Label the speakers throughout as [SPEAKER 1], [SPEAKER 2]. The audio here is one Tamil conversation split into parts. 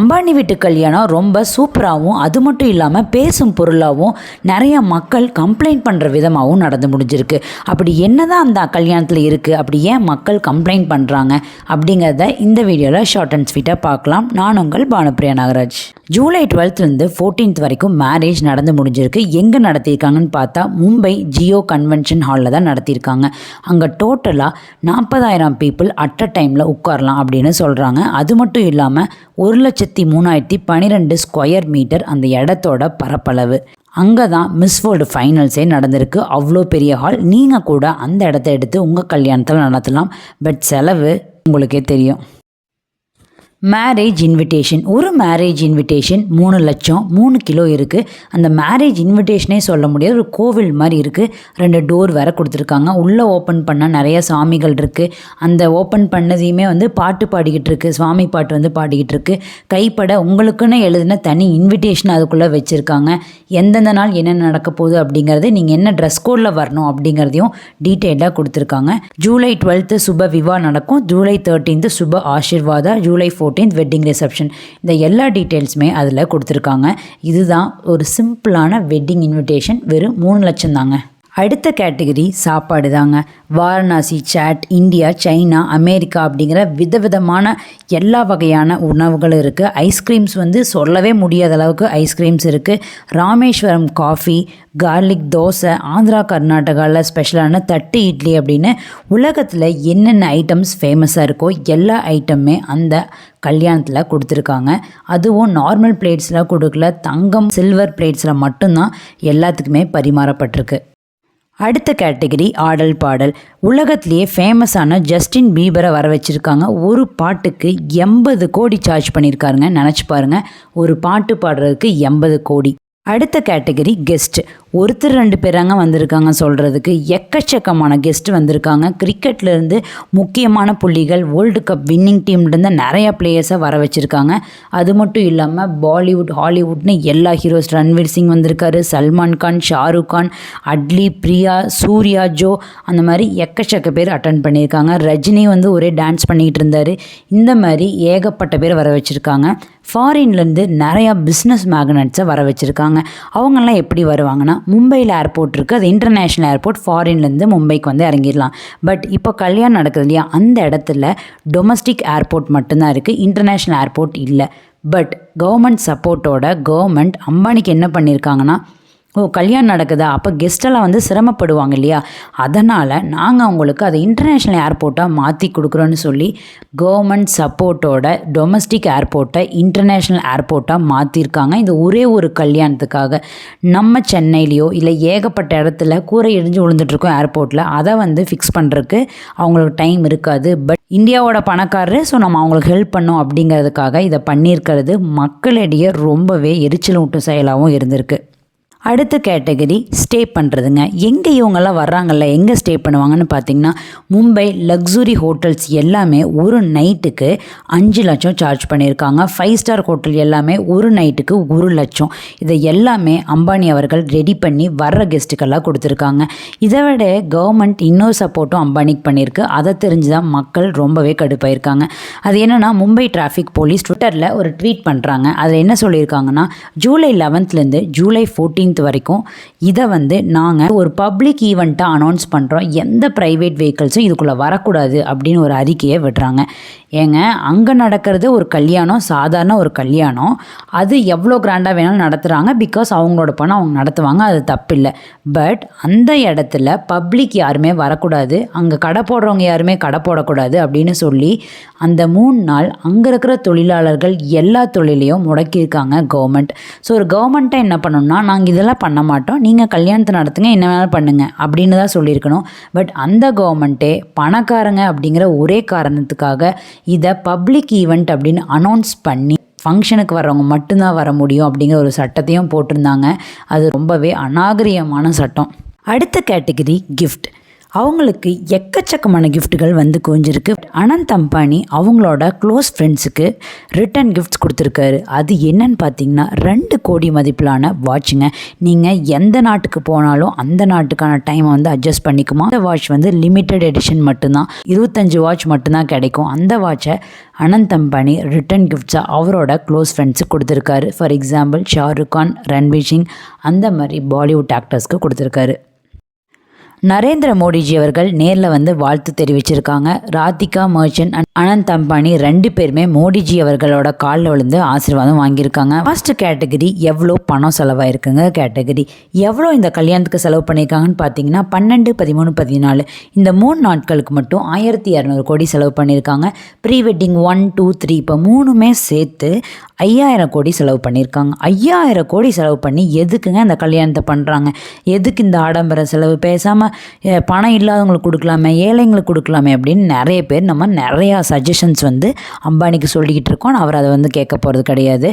[SPEAKER 1] அம்பானி வீட்டு கல்யாணம் ரொம்ப சூப்பராகவும் அது மட்டும் இல்லாமல் பேசும் பொருளாகவும் நிறைய மக்கள் கம்ப்ளைண்ட் பண்ணுற விதமாகவும் நடந்து முடிஞ்சிருக்கு. அப்படி என்னதான் அந்த கல்யாணத்தில் இருக்குது அப்படி ஏன் மக்கள் கம்ப்ளைண்ட் பண்ணுறாங்க அப்படிங்கிறத இந்த வீடியோவில் ஷார்ட் அண்ட் ஸ்வீட்டாக பார்க்கலாம். நான் உங்கள் பானுப்பிரியா நாகராஜ். ஜூலை டுவெல்த்லேருந்து ஃபோர்டீன்த் வரைக்கும் மேரேஜ் நடந்து முடிஞ்சிருக்கு. எங்கே நடத்தியிருக்காங்கன்னு பார்த்தா மும்பை ஜியோ கன்வென்ஷன் ஹாலில் தான் நடத்தியிருக்காங்க. அங்கே டோட்டலாக நாற்பதாயிரம் பீப்புள் அட் அ டைமில் உட்காரலாம் அப்படின்னு சொல்கிறாங்க அது மட்டும் இல்லாமல் ஒரு லட்சத்து மூணாயிரத்தி பன்னிரெண்டு ஸ்கொயர் மீட்டர் அந்த இடத்தோட பரப்பளவு. அங்கே தான் மிஸ் வேர்ல்டு ஃபைனல்ஸே நடந்திருக்கு. அவ்வளோ பெரிய ஹால் நீங்கள் கூட அந்த இடத்த எடுத்து உங்கள் கல்யாணத்தில் நடத்தலாம். பட் செலவு உங்களுக்கே தெரியும். மேரேஜ் இன்விடேஷன் ஒரு மேரேஜ் இன்விடேஷன் மூணு லட்சம் மூணு கிலோ இருக்குது அந்த மேரேஜ் இன்விடேஷனே சொல்ல முடியாது. ஒரு கோவில் மாதிரி இருக்குது ரெண்டு டோர் வேற கொடுத்துருக்காங்க. உள்ளே ஓப்பன் பண்ணால் நிறைய சாமிகள் இருக்குது அந்த ஓப்பன் பண்ணதையுமே வந்து பாட்டு பாடிக்கிட்டு இருக்குது சுவாமி பாட்டு வந்து பாடிக்கிட்டு இருக்குது கைப்பட உங்களுக்குன்னு எழுதின தனி இன்விடேஷன் அதுக்குள்ளே வச்சுருக்காங்க. எந்தெந்த நாள் என்ன நடக்க போகுது அப்படிங்கிறது நீங்கள் என்ன ட்ரெஸ் கோடில் வரணும் அப்படிங்கிறதையும் டீட்டெயிலாக கொடுத்துருக்காங்க. ஜூலை டுவெல்த்து சுப விவா நடக்கும். July thirteenth Shubh Aashirwad July four fourteenth wedding reception இந்த எல்லா டீட்டெயில்ஸுமே அதில் கொடுத்துருக்காங்க. இதுதான் ஒரு சிம்பிளான வெட்டிங் இன்விடேஷன் வெறும் மூணு லட்சம் தாங்க அடுத்த கேட்டகரி சாப்பாடு தாங்க Varanasi chaat India China America அப்படிங்கிற விதவிதமான எல்லா வகையான உணவுகளும் இருக்குது ஐஸ்கிரீம்ஸ் வந்து சொல்லவே முடியாத அளவுக்கு ஐஸ்கிரீம்ஸ் இருக்குது ராமேஸ்வரம் காஃபி கார்லிக் தோசை ஆந்திரா கர்நாடகாவில் ஸ்பெஷலான தட்டு இட்லி அப்படின்னு உலகத்தில் என்னென்ன ஐட்டம்ஸ் ஃபேமஸாக இருக்கோ எல்லா ஐட்டமுமே அந்த கல்யாணத்தில் கொடுத்துருக்காங்க. அதுவும் நார்மல் பிளேட்ஸில் கொடுக்கல தங்கம் சில்வர் பிளேட்ஸில் மட்டும்தான் எல்லாத்துக்குமே பரிமாறப்பட்டிருக்கு. அடுத்த கேட்டகரி ஆடல் பாடல். உலகத்திலேயே ஃபேமஸான ஜஸ்டின் பீபரை வர வச்சுருக்காங்க ஒரு பாட்டுக்கு எண்பது கோடி சார்ஜ் பண்ணியிருக்காருங்க நினச்சி பாருங்கள் ஒரு பாட்டு பாடுறதுக்கு எண்பது கோடி. அடுத்த கேட்டகரி கெஸ்ட் ஒருத்தர் ரெண்டு பேராங்க வந்திருக்காங்க சொல்கிறதுக்கு எக்கச்சக்கமான கெஸ்ட் வந்திருக்காங்க. கிரிக்கெட்லேருந்து முக்கியமான புள்ளிகள் வேர்ல்டு கப் வின்னிங் டீம்லேருந்து நிறைய பிளேயர்ஸை வர வச்சுருக்காங்க. அது மட்டும் இல்லாமல் பாலிவுட் ஹாலிவுட்னு எல்லா ஹீரோஸ் ரன்வீர் சிங் வந்திருக்காரு சல்மான் கான் ஷாருக் கான் அட்லி பிரியா சூர்யா ஜோ அந்த மாதிரி எக்கச்சக்க பேர் அட்டன் பண்ணியிருக்காங்க. ரஜினி வந்து ஒரே டான்ஸ் பண்ணிக்கிட்டு இருந்தார். இந்த மாதிரி ஏகப்பட்ட பேர் வர வச்சுருக்காங்க. ஃபாரின்லேருந்து நிறையா பிஸ்னஸ் மேக்னட்ஸை வர வச்சுருக்காங்க. அவங்கெல்லாம் எப்படி வருவாங்கன்னா மும்பையில் ஏர்போர்ட் இருக்குது அது இன்டர்நேஷ்னல் ஏர்போர்ட் ஃபாரின்லேருந்து மும்பைக்கு வந்து இறங்கிடலாம். பட் இப்போ கல்யாணம் நடக்குது இல்லையா? அந்த இடத்துல டொமஸ்டிக் ஏர்போர்ட் மட்டும்தான் இருக்குது இன்டர்நேஷ்னல் ஏர்போர்ட் இல்லை. பட் கவர்மெண்ட் சப்போர்ட்டோட கவர்மெண்ட் அம்பானிக்கு என்ன பண்ணியிருக்காங்கன்னா ஓ கல்யாணம் நடக்குதா? அப்போ கெஸ்டெல்லாம் வந்து சிரமப்படுவாங்க இல்லையா? அதனால் நாங்கள் அவங்களுக்கு அதை இன்டர்நேஷ்னல் ஏர்போர்ட்டாக மாற்றி கொடுக்குறோன்னு சொல்லி கவர்மெண்ட் சப்போர்ட்டோட டொமஸ்டிக் ஏர்போர்ட்டை இன்டர்நேஷ்னல் ஏர்போர்ட்டாக மாற்றிருக்காங்க இந்த ஒரே ஒரு கல்யாணத்துக்காக. நம்ம சென்னையிலையோ இல்லை ஏகப்பட்ட இடத்துல கூரை இடிஞ்சு விழுந்துட்டுருக்கோம் ஏர்போர்ட்டில் அதை வந்து ஃபிக்ஸ் பண்ணுறதுக்கு அவங்களுக்கு டைம் இருக்காது. பட் இந்தியாவோட பணக்காரரு ஸோ நம்ம அவங்களுக்கு ஹெல்ப் பண்ணோம் அப்படிங்கிறதுக்காக இதை பண்ணியிருக்கிறது மக்களிடையே ரொம்பவே எரிச்சல் ஊட்டும் செயலாகவும் இருந்திருக்கு. அடுத்த கேட்டகரி ஸ்டே பண்ணுறதுங்க எங்கே இவங்கெல்லாம் வர்றாங்கல்ல எங்கே ஸ்டே பண்ணுவாங்கன்னு பார்த்தீங்கன்னா மும்பை லக்ஸுரி ஹோட்டல்ஸ் எல்லாமே ஒரு நைட்டுக்கு அஞ்சு லட்சம் சார்ஜ் பண்ணியிருக்காங்க. ஃபைவ் ஸ்டார் ஹோட்டல் எல்லாமே ஒரு நைட்டுக்கு ஒரு லட்சம். இதை எல்லாமே அம்பானி அவர்கள் ரெடி பண்ணி வர்ற கெஸ்ட்டுக்கெல்லாம் கொடுத்துருக்காங்க. இதை விட கவர்மெண்ட் இன்னொரு சப்போர்ட்டும் அம்பானிக்கு பண்ணியிருக்கு. அதை தெரிஞ்சு தான் மக்கள் ரொம்பவே கடுப்பாயிருக்காங்க. அது என்னென்னா மும்பை டிராஃபிக் போலீஸ் ட்விட்டரில் ஒரு ட்வீட் பண்ணுறாங்க அதில் என்ன சொல்லியிருக்காங்கன்னா ஜூலை லெவன்த்லேருந்து ஜூலை ஃபோர்டீன் ஃபிஃப்டீன்த் வரைக்கும். இதை வந்து நாங்கள் ஒரு பப்ளிக் ஈவெண்ட்டாக அனௌன்ஸ் பண்ணுறோம் எந்த ப்ரைவேட் வெஹிக்கிள்ஸும் இதுக்குள்ளே வரக்கூடாது அப்படின்னு ஒரு அறிக்கையை விடுறாங்க. ஏங்க அங்கே நடக்கிறது ஒரு கல்யாணம் சாதாரண ஒரு கல்யாணம். அது எவ்வளோ கிராண்டாக வேணாலும் நடத்துகிறாங்க பிகாஸ் அவங்களோட பணம் அவங்க நடத்துவாங்க. அது தப்பில்லை. பட் அந்த இடத்துல பப்ளிக் யாருமே வரக்கூடாது. அங்கே கடை போடுறவங்க யாருமே கடை போடக்கூடாது அப்படின்னு சொல்லி அந்த மூணு நாள் அங்கே இருக்கிற தொழிலாளர்கள் எல்லா தொழிலையும் முடக்கியிருக்காங்க கவர்மெண்ட் ஸோ ஒரு கவர்மெண்ட்டை என்ன பண்ணணும்னா நாங்கள் இதெல்லாம் பண்ண மாட்டோம். நீங்கள் கல்யாணத்தை நடத்துங்க என்ன வேணாலும் பண்ணுங்கள் அப்படின்னு தான் சொல்லியிருக்கணும். பட் அந்த கவர்மெண்ட்டே பணக்காரங்க அப்படிங்கிற ஒரே காரணத்துக்காக இதை பப்ளிக் ஈவெண்ட் அப்படின்னு அனௌன்ஸ் பண்ணி ஃபங்க்ஷனுக்கு வரவங்க மட்டும்தான் வர முடியும் அப்படிங்கிற ஒரு சட்டத்தையும் போட்டிருந்தாங்க. அது ரொம்பவே அநாகரியமான சட்டம். அடுத்த கேட்டகரி கிஃப்ட் அவங்களுக்கு எக்கச்சக்கமான கிஃப்ட்டுகள் வந்து குவிஞ்சிருக்கு. அனந்த் அம்பானி அவங்களோட க்ளோஸ் ஃப்ரெண்ட்ஸுக்கு ரிட்டன் கிஃப்ட்ஸ் கொடுத்துருக்காரு. அது என்னன்னு பார்த்தீங்கன்னா ரெண்டு கோடி மதிப்பிலான வாட்சுங்க நீங்கள் எந்த நாட்டுக்கு போனாலும் அந்த நாட்டுக்கான டைமை வந்து அட்ஜஸ்ட் பண்ணிக்குமா? அந்த வாட்ச் வந்து லிமிட்டெட் எடிஷன் மட்டும்தான். இருபத்தஞ்சு வாட்ச் மட்டும்தான் கிடைக்கும். அந்த வாட்சை அனந்த் அம்பானி ரிட்டன் கிஃப்ட்ஸாக அவரோட க்ளோஸ் ஃப்ரெண்ட்ஸுக்கு கொடுத்துருக்காரு. ஃபார் எக்ஸாம்பிள் ஷாருக் கான் ரன்வீர் சிங் அந்த மாதிரி பாலிவுட் ஆக்டர்ஸ்க்கு கொடுத்துருக்காரு. நரேந்திர மோடிஜி அவர்கள் நேரில் வந்து வாழ்த்து தெரிவிச்சிருக்காங்க. ராதிகா மர்ச்சன்ட் அண்ட் அனந்த் அம்பானி ரெண்டு பேருமே மோடிஜி அவர்களோட காலில் விழுந்து ஆசீர்வாதம் வாங்கியிருக்காங்க. ஃபர்ஸ்ட் கேட்டகரி எவ்வளோ பணம் செலவாயிருக்குங்க கேட்டகரி எவ்வளோ இந்த கல்யாணத்துக்கு செலவு பண்ணியிருக்காங்கன்னு பார்த்தீங்கன்னா பன்னெண்டு பதிமூணு பதினாலு. இந்த மூணு நாட்களுக்கு மட்டும் ஆயிரத்தி இரநூறு கோடி செலவு பண்ணியிருக்காங்க. Pre wedding one two three இப்போ மூணுமே சேர்த்து ஐயாயிரம் கோடி செலவு பண்ணியிருக்காங்க. ஐயாயிரம் கோடி செலவு பண்ணி எதுக்குங்க இந்த கல்யாணத்தை பண்ணுறாங்க எதுக்கு இந்த ஆடம்பர செலவு? பேசாமல் பணம் இல்லாதவங்களுக்கு கொடுக்கலாமே ஏழைங்களுக்கு கொடுக்கலாமே அப்படின்னு நிறைய பேர் நம்ம நிறையா சஜஷன்ஸ் வந்து அம்பானிக்கு சொல்லிக்கிட்டு இருக்கோம். அவர் அதை வந்து கேட்க போகிறது கிடையாது.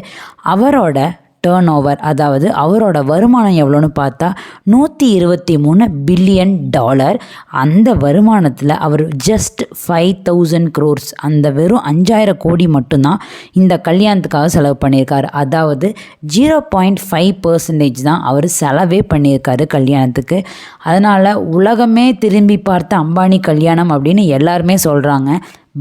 [SPEAKER 1] அவரோட டேர்ன் ஓவர் அதாவது அவரோட வருமானம் எவ்வளோன்னு பார்த்தா நூற்றி இருபத்தி மூணு பில்லியன் டாலர் அந்த வருமானத்தில் அவர் ஜஸ்ட் ஃபைவ் தௌசண்ட் க்ரோர்ஸ் அந்த வெறும் அஞ்சாயிரம் கோடி மட்டும்தான் இந்த கல்யாணத்துக்காக செலவு பண்ணியிருக்காரு. அதாவது ஜீரோ பாயிண்ட் ஃபைவ் பர்சன்டேஜ் தான் அவர் செலவே பண்ணியிருக்காரு கல்யாணத்துக்கு. அதனால் உலகமே திரும்பி பார்த்த அம்பானி கல்யாணம் அப்படின்னு எல்லாருமே சொல்கிறாங்க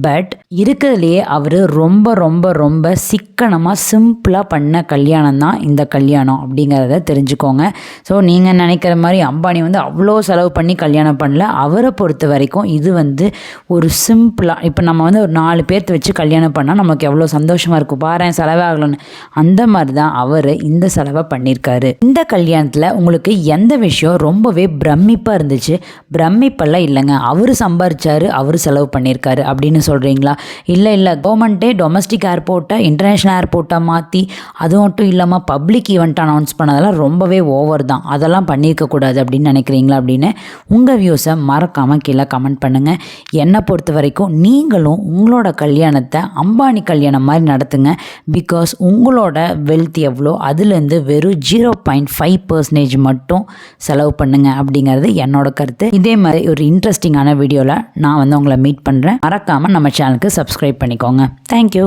[SPEAKER 1] பட் இருக்கிறதுலையே அவர் ரொம்ப ரொம்ப ரொம்ப சிக்கனமாக சிம்பிளாக பண்ண கல்யாணம் தான் இந்த கல்யாணம் அப்படிங்கிறத தெரிஞ்சுக்கோங்க. ஸோ நீங்கள் நினைக்கிற மாதிரி அம்பானி வந்து அவ்வளோ செலவு பண்ணி கல்யாணம் பண்ணல. அவரை பொறுத்த வரைக்கும் இது வந்து ஒரு சிம்பிளாக இப்போ நம்ம வந்து ஒரு நாலு பேர்த்து வச்சு கல்யாணம் பண்ணால் நமக்கு எவ்வளோ சந்தோஷமாக இருக்கும். பாரு செலவாகலன்னு அந்த மாதிரி தான் அவர் இந்த செலவை பண்ணியிருக்காரு. இந்த கல்யாணத்தில் உங்களுக்கு எந்த விஷயம் ரொம்பவே பிரமிப்பாக இருந்துச்சு? பிரமிப்பெல்லாம் இல்லைங்க. அவர் சம்பாரிச்சாரு அவர் செலவு பண்ணியிருக்காரு அப்படின்னு சொல்கிறீங்களா இல்லை இல்லை. கவர்மெண்ட்டே டொமஸ்டிக் ஏர்போர்ட்டை இன்டர்நேஷ்னல் ஏர்போர்ட்டை மாற்றி அது மட்டும் இல்லாமல் பப்ளிக் ஈவெண்ட் அனௌன்ஸ் பண்ணதெல்லாம் ரொம்பவே ஓவர் தான். அதெல்லாம் பண்ணியிருக்கக்கூடாது அப்படின்னு நினைக்கிறீங்களா அப்படின்னு உங்கள் வியூஸை மறக்காமல் கீழே கமெண்ட் பண்ணுங்கள் என்னை பொறுத்த வரைக்கும் நீங்களும் உங்களோட கல்யாணத்தை அம்பானி கல்யாணம் மாதிரி நடத்துங்க. பிகாஸ் உங்களோட வெல்த் எவ்வளோ அதுலேருந்து வெறும் ஜீரோ பாயிண்ட் ஃபைவ் பர்சன்டேஜ் மட்டும் செலவு பண்ணுங்கள் அப்படிங்கிறது என்னோட கருத்து. இதே மாதிரி ஒரு இன்ட்ரெஸ்டிங்கான வீடியோவில் நான் வந்து உங்களை மீட் பண்ணுறேன் மறக்காமல் நம்ம சேனலுக்கு சப்ஸ்கிரைப் பண்ணிக்கோங்க. தேங்க்யூ